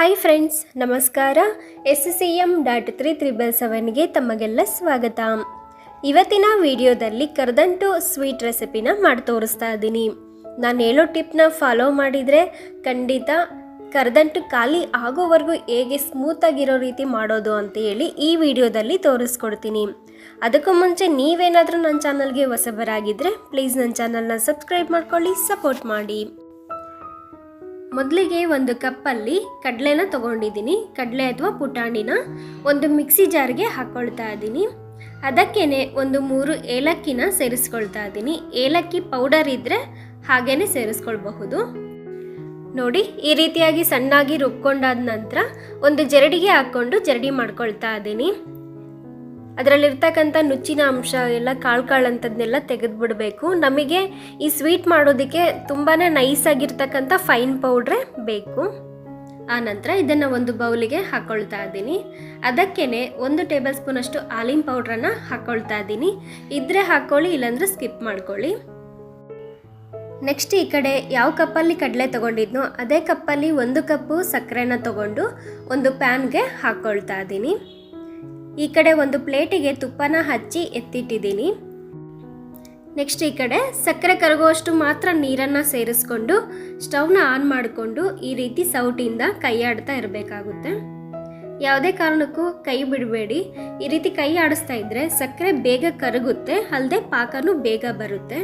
Hi friends ನಮಸ್ಕಾರ. S C M dot three triple ಸೆವೆನ್ಗೆ ತಮಗೆಲ್ಲ ಸ್ವಾಗತ. ಇವತ್ತಿನ ವಿಡಿಯೋದಲ್ಲಿ ಕರ್ದಂಟು ಸ್ವೀಟ್ ರೆಸಿಪಿನ ಮಾಡಿ ತೋರಿಸ್ತಾ ಇದ್ದೀನಿ. ನಾನು ಹೇಳೋ ಟಿಪ್ನ ಫಾಲೋ ಮಾಡಿದರೆ ಖಂಡಿತ ಕರದಂಟು ಖಾಲಿ ಆಗೋವರೆಗೂ ಹೇಗೆ ಸ್ಮೂತಾಗಿರೋ ರೀತಿ ಮಾಡೋದು ಅಂತ ಹೇಳಿ ಈ ವಿಡಿಯೋದಲ್ಲಿ ತೋರಿಸ್ಕೊಡ್ತೀನಿ. ಅದಕ್ಕೂ ಮುಂಚೆ ನೀವೇನಾದರೂ ನನ್ನ ಚಾನಲ್ಗೆ ಹೊಸಬರಾಗಿದ್ದರೆ ಪ್ಲೀಸ್ ನನ್ನ ಚಾನಲ್ನ ಸಬ್ಸ್ಕ್ರೈಬ್ ಮಾಡ್ಕೊಳ್ಳಿ ಸಪೋರ್ಟ್ ಮಾಡಿ. ಮೊದಲಿಗೆ ಒಂದು ಕಪ್ಪಲ್ಲಿ ಕಡಲೆನ ತೊಗೊಂಡಿದ್ದೀನಿ. ಕಡಲೆ ಅಥವಾ ಪುಟಾಣಿನ ಒಂದು ಮಿಕ್ಸಿ ಜಾರ್ಗೆ ಹಾಕ್ಕೊಳ್ತಾ ಇದ್ದೀನಿ. ಅದಕ್ಕೇ ಒಂದು ಮೂರು ಏಲಕ್ಕಿನ ಸೇರಿಸ್ಕೊಳ್ತಾ ಇದ್ದೀನಿ. ಏಲಕ್ಕಿ ಪೌಡರ್ ಇದ್ದರೆ ಹಾಗೇ ಸೇರಿಸ್ಕೊಳ್ಬಹುದು. ನೋಡಿ, ಈ ರೀತಿಯಾಗಿ ಸಣ್ಣಾಗಿ ರುಬ್ಕೊಂಡಾದ ನಂತರ ಒಂದು ಜರಡಿಗೆ ಹಾಕ್ಕೊಂಡು ಜರಡಿ ಮಾಡ್ಕೊಳ್ತಾ ಇದ್ದೀನಿ. ಅದರಲ್ಲಿರ್ತಕ್ಕಂಥ ನುಚ್ಚಿನ ಅಂಶ, ಎಲ್ಲ ಕಾಳು ಕಾಳು ಅಂಥದ್ದನ್ನೆಲ್ಲ ತೆಗೆದುಬಿಡಬೇಕು. ನಮಗೆ ಈ ಸ್ವೀಟ್ ಮಾಡೋದಕ್ಕೆ ತುಂಬಾ ನೈಸ್ ಆಗಿರ್ತಕ್ಕಂಥ ಫೈನ್ ಪೌಡ್ರೇ ಬೇಕು. ಆ ನಂತರ ಇದನ್ನು ಒಂದು ಬೌಲಿಗೆ ಹಾಕ್ಕೊಳ್ತಾ ಇದ್ದೀನಿ. ಅದಕ್ಕೇ ಒಂದು ಟೇಬಲ್ ಸ್ಪೂನಷ್ಟು ಆಲಿನ್ ಪೌಡ್ರನ್ನು ಹಾಕ್ಕೊಳ್ತಾ ಇದ್ದೀನಿ. ಇದ್ರೆ ಹಾಕ್ಕೊಳ್ಳಿ ಇಲ್ಲಾಂದರೆ ಸ್ಕಿಪ್ ಮಾಡ್ಕೊಳ್ಳಿ. ನೆಕ್ಸ್ಟ್ ಈ ಕಡೆ ಯಾವ ಕಪ್ಪಲ್ಲಿ ಕಡಲೆ ತೊಗೊಂಡಿದ್ನೋ, ಅದೇ ಕಪ್ಪಲ್ಲಿ ಒಂದು ಕಪ್ಪು ಸಕ್ಕರೆನ ತಗೊಂಡು ಒಂದು ಪ್ಯಾನ್ಗೆ ಹಾಕ್ಕೊಳ್ತಾ ಇದ್ದೀನಿ. ಈ ಕಡೆ ಒಂದು ಪ್ಲೇಟಿಗೆ ತುಪ್ಪನ ಹಚ್ಚಿ ಎತ್ತಿಟ್ಟಿದ್ದೀನಿ. ನೆಕ್ಸ್ಟ್ ಈ ಕಡೆ ಸಕ್ಕರೆ ಕರಗುವಷ್ಟು ಮಾತ್ರ ನೀರನ್ನು ಸೇರಿಸ್ಕೊಂಡು ಸ್ಟವ್ನ ಆನ್ ಮಾಡಿಕೊಂಡು ಈ ರೀತಿ ಸೌಟಿಂದ ಕೈ ಆಡ್ತಾ ಇರಬೇಕಾಗುತ್ತೆ. ಯಾವುದೇ ಕಾರಣಕ್ಕೂ ಕೈ ಬಿಡಬೇಡಿ. ಈ ರೀತಿ ಕೈ ಆಡಿಸ್ತಾ ಇದ್ದರೆ ಸಕ್ಕರೆ ಬೇಗ ಕರಗುತ್ತೆ ಅಲ್ಲದೆ ಪಾಕನೂ ಬೇಗ ಬರುತ್ತೆ.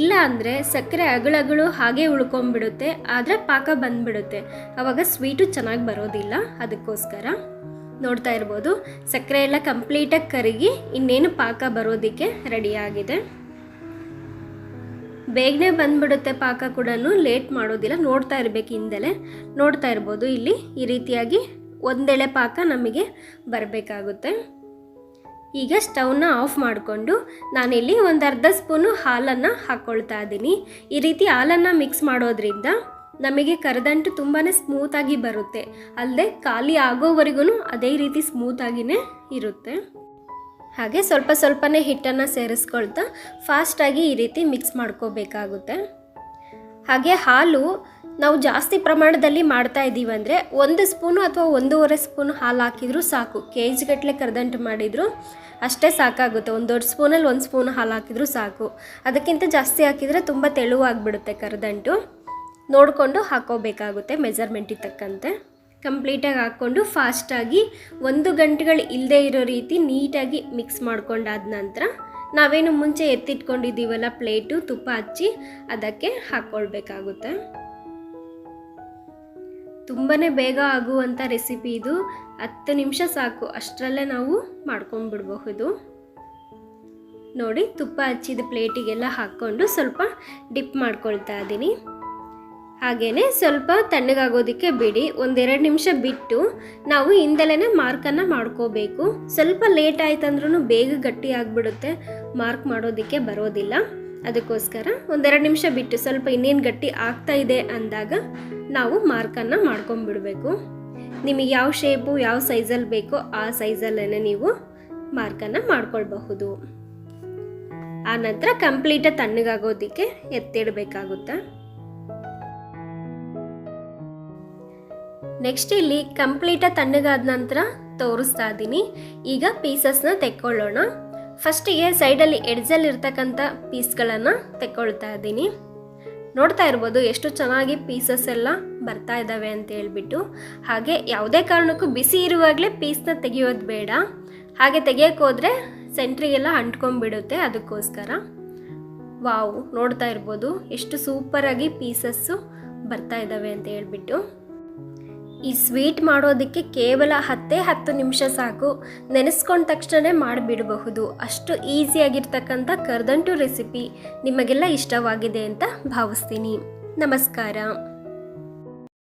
ಇಲ್ಲ ಅಂದರೆ ಸಕ್ಕರೆ ಅಗಳಗಳು ಹಾಗೆ ಉಳ್ಕೊಂಬಿಡುತ್ತೆ ಆದರೆ ಪಾಕ ಬಂದ್ಬಿಡುತ್ತೆ. ಆವಾಗ ಸ್ವೀಟು ಚೆನ್ನಾಗಿ ಬರೋದಿಲ್ಲ, ಅದಕ್ಕೋಸ್ಕರ. ನೋಡ್ತಾ ಇರ್ಬೋದು. ಸಕ್ಕರೆ ಎಲ್ಲ ಕಂಪ್ಲೀಟಾಗಿ ಕರಗಿ ಇನ್ನೇನು ಪಾಕ ಬರೋದಕ್ಕೆ ರೆಡಿಯಾಗಿದೆ ಬೇಗನೆ ಬಂದ್ಬಿಡುತ್ತೆ ಪಾಕ ಕೂಡ ಲೇಟ್ ಮಾಡೋದಿಲ್ಲ, ನೋಡ್ತಾ ಇರಬೇಕು ಹಿಂದೆಲೆ. ನೋಡ್ತಾ ಇರ್ಬೋದು ಇಲ್ಲಿ, ಈ ರೀತಿಯಾಗಿ ಒಂದೆಳೆ ಪಾಕ ನಮಗೆ ಬರಬೇಕಾಗುತ್ತೆ. ಈಗ ಸ್ಟವ್ನ ಆಫ್ ಮಾಡಿಕೊಂಡು ನಾನಿಲ್ಲಿ ಒಂದು ಅರ್ಧ ಸ್ಪೂನು ಹಾಲನ್ನು ಹಾಕ್ಕೊಳ್ತಾ ಇದ್ದೀನಿ. ಈ ರೀತಿ ಹಾಲನ್ನು ಮಿಕ್ಸ್ ಮಾಡೋದ್ರಿಂದ ನಮಗೆ ಕರದಂಟು ತುಂಬಾ ಸ್ಮೂತಾಗಿ ಬರುತ್ತೆ. ಅಲ್ಲದೆ ಖಾಲಿ ಆಗೋವರೆಗೂ ಅದೇ ರೀತಿ ಸ್ಮೂತಾಗಿಯೇ ಇರುತ್ತೆ. ಹಾಗೆ ಸ್ವಲ್ಪ ಸ್ವಲ್ಪನೇ ಹಿಟ್ಟನ್ನು ಸೇರಿಸ್ಕೊಳ್ತಾ ಫಾಸ್ಟಾಗಿ ಈ ರೀತಿ ಮಿಕ್ಸ್ ಮಾಡ್ಕೋಬೇಕಾಗುತ್ತೆ. ಹಾಗೆ ಹಾಲು ನಾವು ಜಾಸ್ತಿ ಪ್ರಮಾಣದಲ್ಲಿ ಮಾಡ್ತಾ ಇದ್ದೀವಿ ಅಂದರೆ ಒಂದು ಸ್ಪೂನು ಅಥವಾ ಒಂದೂವರೆ ಸ್ಪೂನು ಹಾಲು ಹಾಕಿದರೂ ಸಾಕು. ಕೆ ಜಿಗಟ್ಟಲೆ ಕರದಂಟು ಮಾಡಿದರೂ ಅಷ್ಟೇ ಸಾಕಾಗುತ್ತೆ. ಒಂದು ದೊಡ್ಡ ಸ್ಪೂನಲ್ಲಿ ಒಂದು ಸ್ಪೂನ್ ಹಾಲು ಹಾಕಿದರೂ ಸಾಕು. ಅದಕ್ಕಿಂತ ಜಾಸ್ತಿ ಹಾಕಿದರೆ ತುಂಬ ತೆಳುವಾಗಿಬಿಡುತ್ತೆ ಕರದಂಟು. ನೋಡಿಕೊಂಡು ಹಾಕೋಬೇಕಾಗುತ್ತೆ ಮೆಜರ್ಮೆಂಟಿಗೆ ತಕ್ಕಂತೆ ಕಂಪ್ಲೀಟಾಗಿ ಹಾಕ್ಕೊಂಡು ಫಾಸ್ಟಾಗಿ ಒಂದು ಗಂಟೆಗಳು ಇಲ್ಲದೆ ಇರೋ ರೀತಿ ನೀಟಾಗಿ ಮಿಕ್ಸ್ ಮಾಡ್ಕೊಂಡಾದ ನಂತರ ನಾವೇನು ಮುಂಚೆ ಎತ್ತಿಟ್ಕೊಂಡಿದ್ದೀವಲ್ಲ ಪ್ಲೇಟು ತುಪ್ಪ ಹಚ್ಚಿ ಅದಕ್ಕೆ ಹಾಕ್ಕೊಳ್ಬೇಕಾಗುತ್ತೆ ತುಂಬಾ ಬೇಗ ಆಗುವಂಥ ರೆಸಿಪಿ ಇದು. ಹತ್ತು ನಿಮಿಷ ಸಾಕು, ಅಷ್ಟರಲ್ಲೇ ನಾವು ಮಾಡ್ಕೊಂಡ್ಬಿಡಬಹುದು. ನೋಡಿ, ತುಪ್ಪ ಹಚ್ಚಿದ ಪ್ಲೇಟಿಗೆಲ್ಲ ಹಾಕ್ಕೊಂಡು ಸ್ವಲ್ಪ ಡಿಪ್ ಮಾಡ್ಕೊಳ್ತಾ ಇದ್ದೀನಿ. ಹಾಗೆಯೇ ಸ್ವಲ್ಪ ತಣ್ಣಗಾಗೋದಕ್ಕೆ ಬಿಡಿ, ಒಂದೆರಡು ನಿಮಿಷ ಬಿಟ್ಟು ನಾವು ಹಿಂದಲೇ ಮಾರ್ಕನ್ನು ಮಾಡ್ಕೋಬೇಕು. ಸ್ವಲ್ಪ ಲೇಟ್ ಆಯ್ತಂದ್ರೂ ಬೇಗ ಗಟ್ಟಿ ಆಗಿಬಿಡುತ್ತೆ ಮಾರ್ಕ್ ಮಾಡೋದಕ್ಕೆ ಬರೋದಿಲ್ಲ. ಅದಕ್ಕೋಸ್ಕರ ಒಂದೆರಡು ನಿಮಿಷ ಬಿಟ್ಟು ಸ್ವಲ್ಪ ಇನ್ನೇನು ಗಟ್ಟಿ ಆಗ್ತಾ ಇದೆ ಅಂದಾಗ ನಾವು ಮಾರ್ಕನ್ನು ಮಾಡ್ಕೊಂಬಿಡಬೇಕು. ನಿಮಗೆ ಯಾವ ಶೇಪು ಯಾವ ಸೈಜಲ್ಲಿ ಬೇಕೋ ಆ ಸೈಜಲ್ಲೇ ನೀವು ಮಾರ್ಕನ್ನು ಮಾಡ್ಕೊಳ್ಬಹುದು. ಆ ನಂತರ ಕಂಪ್ಲೀಟಾಗಿ ತಣ್ಣಗಾಗೋದಕ್ಕೆ ಎತ್ತಿಡಬೇಕಾಗುತ್ತೆ? ನೆಕ್ಸ್ಟ್ ಇಲ್ಲಿ ಕಂಪ್ಲೀಟಾಗಿ ತಣ್ಣಗಾದ ನಂತರ ತೋರಿಸ್ತಾ ಇದ್ದೀನಿ. ಈಗ ಪೀಸಸ್ನ ತೆಕ್ಕೊಳ್ಳೋಣ. ಫಸ್ಟಿಗೆ ಸೈಡಲ್ಲಿ ಎಡ್ಜಲ್ಲಿ ಇರ್ತಕ್ಕಂಥ ಪೀಸ್ಗಳನ್ನು ತೆಕ್ಕೊಳ್ತಾ ಇದ್ದೀನಿ. ನೋಡ್ತಾ ಇರ್ಬೋದು ಎಷ್ಟು ಚೆನ್ನಾಗಿ ಪೀಸಸ್ ಎಲ್ಲ ಬರ್ತಾ ಇದ್ದಾವೆ ಅಂತ ಹೇಳ್ಬಿಟ್ಟು. ಹಾಗೆ ಯಾವುದೇ ಕಾರಣಕ್ಕೂ ಬಿಸಿ ಇರುವಾಗಲೇ ಪೀಸ್ನ ತೆಗೆಯೋದು ಬೇಡ. ಹಾಗೆ ತೆಗಿಯೋಕೆ ಹೋದರೆ ಸೆಂಟ್ರಿಗೆಲ್ಲ ಅಂಟ್ಕೊಂಡ್ಬಿಡುತ್ತೆ ಅದಕ್ಕೋಸ್ಕರ. ವಾವ್ ನೋಡ್ತಾ ಇರ್ಬೋದು ಎಷ್ಟು ಸೂಪರಾಗಿ ಪೀಸಸ್ಸು ಬರ್ತಾ ಇದ್ದಾವೆ ಅಂತ ಹೇಳ್ಬಿಟ್ಟು. ಈ ಸ್ವೀಟ್ ಮಾಡೋದಕ್ಕೆ ಕೇವಲ ಹತ್ತೇ ಹತ್ತು ನಿಮಿಷ ಸಾಕು. ನೆನೆಸ್ಕೊಂಡ ತಕ್ಷಣ ಮಾಡಿಬಿಡಬಹುದು. ಅಷ್ಟು ಈಸಿಯಾಗಿರ್ತಕ್ಕಂಥ ಕರ್ದಂಟು ರೆಸಿಪಿ ನಿಮಗೆಲ್ಲ ಇಷ್ಟವಾಗಿದೆ ಅಂತ ಭಾವಿಸ್ತೀನಿ. ನಮಸ್ಕಾರ.